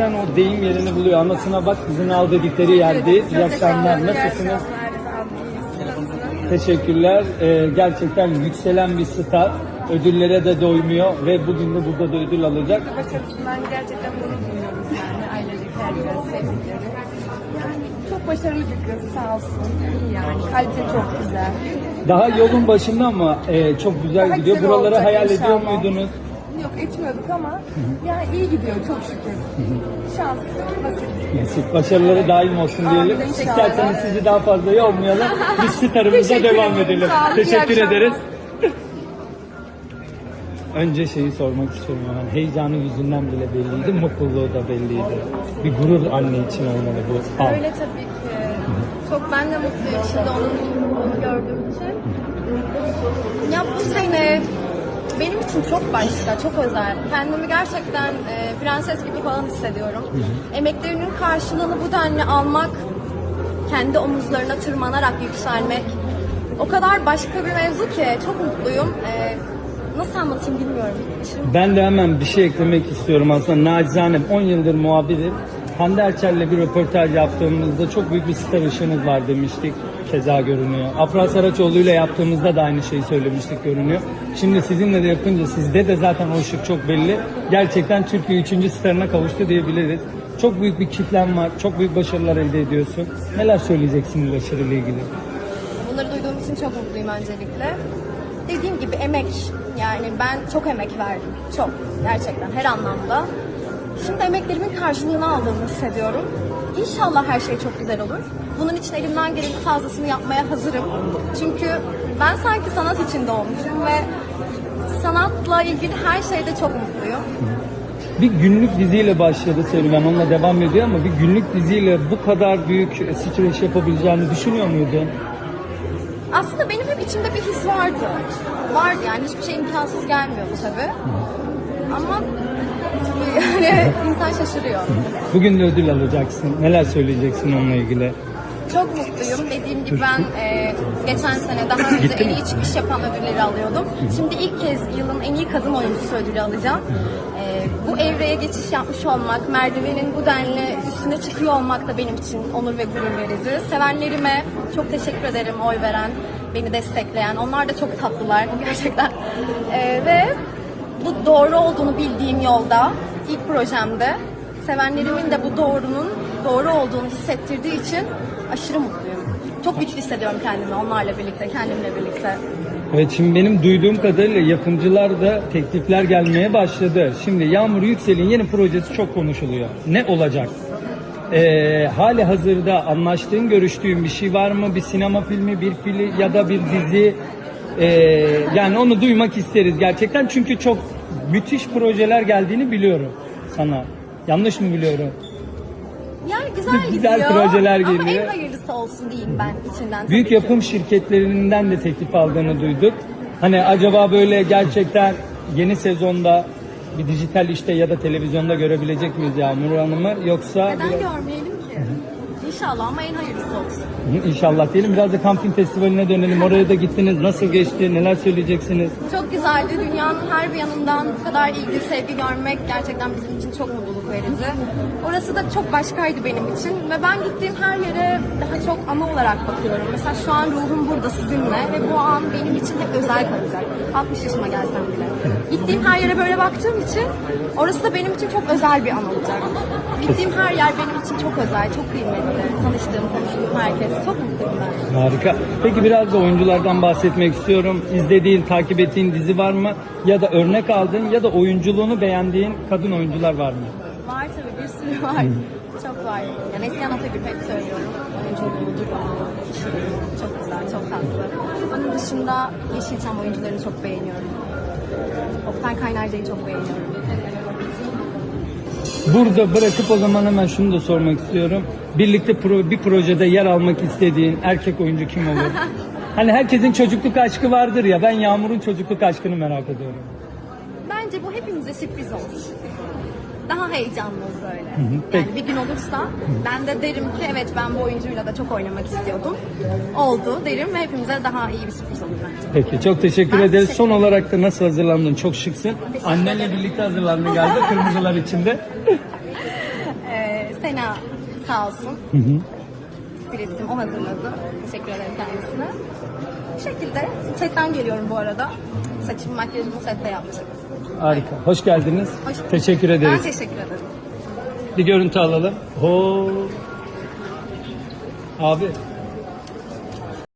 gerçekten o deyim yerini buluyor. Anasına bak kızını al dedikleri yerdeyiz. İyi akşamlar. Nasılsınız? Teşekkürler. Ee, gerçekten yükselen bir star. Ödüllere de doymuyor ve bugün de burada da ödül alacak. Başarısından gerçekten gurur duyuyoruz yani ailecek herkes sevdikleri. Yani çok başarılı bir kız sağ olsun. İyi yani kalite çok güzel. Daha yolun başında ama e, çok güzel Daha gidiyor. güzel Buraları olacak hayal ediyor inşallah. muydunuz? Etmiyorduk ama yani iyi gidiyor çok şükür. Şans, nasip. Nasip, başarıları daim olsun Amin, diyelim. inşallah. İsterseniz sizi daha fazla yormayalım. Biz starımıza devam edelim. sağ olun, iyi Teşekkür akşamlar. ederiz. Önce şeyi sormak istiyorum hemen. Heyecanı yüzünden bile belliydi, mutluluğu da belliydi. Bir gurur anne için olmalı bu an. Öyle tabii ki. Çok ben de mutluyum şimdi onun mutluluğunu gördüğüm için. Ya bu sene benim için çok başka, çok özel. Kendimi gerçekten e, prenses gibi falan hissediyorum. Emeklerinin karşılığını bu denli almak, kendi omuzlarına tırmanarak yükselmek o kadar başka bir mevzu ki çok mutluyum. E, nasıl anlatayım bilmiyorum. Şimdi Ben de hemen bir şey eklemek istiyorum aslında. Nacizane 10 yıldır muhabirim. Hande Erçel'le bir röportaj yaptığımızda çok büyük bir star ışığınız var demiştik. Keza görünüyor. Afra Saraçoğlu ile yaptığımızda da aynı şeyi söylemiştik görünüyor. Şimdi sizinle de yapınca sizde de zaten o ışık çok belli. Gerçekten Türkiye 3. starına kavuştu diyebiliriz. Çok büyük bir kitlen var. Çok büyük başarılar elde ediyorsun. Neler söyleyeceksin bu başarıyla ilgili? Bunları duyduğum için çok mutluyum öncelikle. Dediğim gibi emek yani ben çok emek verdim. Çok gerçekten her anlamda. Şimdi emeklerimin karşılığını aldığımı hissediyorum. İnşallah her şey çok güzel olur. Bunun için elimden gelenin fazlasını yapmaya hazırım. Çünkü ben sanki sanat için doğmuşum ve sanatla ilgili her şeyde çok mutluyum. Bir günlük diziyle başladı serüven. Onunla devam ediyor ama bir günlük diziyle bu kadar büyük streç yapabileceğini düşünüyor muydun? Aslında benim hep içimde bir his vardı. Vardı yani hiçbir şey imkansız gelmiyordu tabii. Ama yani insan şaşırıyor. Bugün de ödül alacaksın. Neler söyleyeceksin onunla ilgili? Çok mutluyum. Dediğim gibi ben e, geçen sene daha önce en iyi çıkış yapan ödülleri alıyordum. Şimdi ilk kez yılın en iyi kadın oyuncusu ödülü alacağım. E, bu evreye geçiş yapmış olmak, merdivenin bu denli üstüne çıkıyor olmak da benim için onur ve gurur verici. Sevenlerime çok teşekkür ederim oy veren, beni destekleyen. Onlar da çok tatlılar gerçekten. E, ve bu doğru olduğunu bildiğim yolda, ilk projemde sevenlerimin de bu doğrunun doğru olduğunu hissettirdiği için aşırı mutluyum. Çok güçlü hissediyorum kendimi onlarla birlikte, kendimle birlikte. Evet şimdi benim duyduğum kadarıyla yapımcılar da teklifler gelmeye başladı. Şimdi Yağmur Yüksel'in yeni projesi çok konuşuluyor. Ne olacak? Ee, hali hazırda anlaştığın, görüştüğün bir şey var mı? Bir sinema filmi, bir film ya da bir dizi? Ee, yani onu duymak isteriz gerçekten. Çünkü çok müthiş projeler geldiğini biliyorum sana. Yanlış mı biliyorum? Yani güzel Güzel gidiyor projeler ama geliyor. en hayırlısı olsun diyeyim ben içinden. Büyük ki. yapım şirketlerinden de teklif aldığını duyduk. Hani acaba böyle gerçekten yeni sezonda bir dijital işte ya da televizyonda görebilecek miyiz Yağmur Hanım'ı yoksa Neden görmeyelim? İnşallah ama en hayırlısı olsun. İnşallah diyelim biraz da kamping festivaline dönelim. Oraya da gittiniz. Nasıl geçti? Neler söyleyeceksiniz? Çok güzeldi. Dünyanın her bir yanından bu kadar ilgi, sevgi görmek gerçekten bizim için çok mutluluk verici. Orası da çok başkaydı benim için ve ben gittiğim her yere daha çok ana olarak bakıyorum. Mesela şu an ruhum burada sizinle ve bu an benim için hep özel kalacak. 60 yaşıma gelsem bile. Gittiğim her yere böyle baktığım için orası da benim için çok özel bir an olacak. Gittiğim her yer benim için çok özel, çok kıymetli. Tanıştığım, konuştuğum herkes. Çok mutluyum ben. Harika. Peki biraz da oyunculardan bahsetmek istiyorum. İzlediğin, takip ettiğin dizi var mı? Ya da örnek aldığın ya da oyunculuğunu beğendiğin kadın oyuncular var mı? Var tabii bir sürü var. Çok var. Yani Neslihan Atagül hep söylüyorum. Oyunculuğu, durumu, kişiliği çok güzel, çok tatlı. Onun dışında Yeşilçam oyuncularını çok beğeniyorum. Oktay Kaynarca'yı çok beğeniyorum. Burada bırakıp o zaman hemen şunu da sormak istiyorum. Birlikte pro- bir projede yer almak istediğin erkek oyuncu kim olur? hani herkesin çocukluk aşkı vardır ya. Ben Yağmur'un çocukluk aşkını merak ediyorum. Bence bu hepimize sürpriz olsun. Daha heyecanlı olur peki. Yani bir gün olursa ben de derim ki evet ben bu oyuncuyla da çok oynamak istiyordum. Oldu derim ve hepimize daha iyi bir sürpriz olur bence. Peki çok teşekkür Ben ederiz. teşekkür Son olarak da nasıl hazırlandın? Çok şıksın. Annenle birlikte hazırlandın galiba kırmızılar içinde. Sena sağ olsun. Stilistim o hazırladı. Teşekkür ederim kendisine. Bu şekilde setten geliyorum bu arada. Saçımı makyajımı sette yaptık. Harika. Hoş geldiniz. Hoş bulduk. Teşekkür ederiz. Ben teşekkür ederim. Bir görüntü alalım. Oo. Abi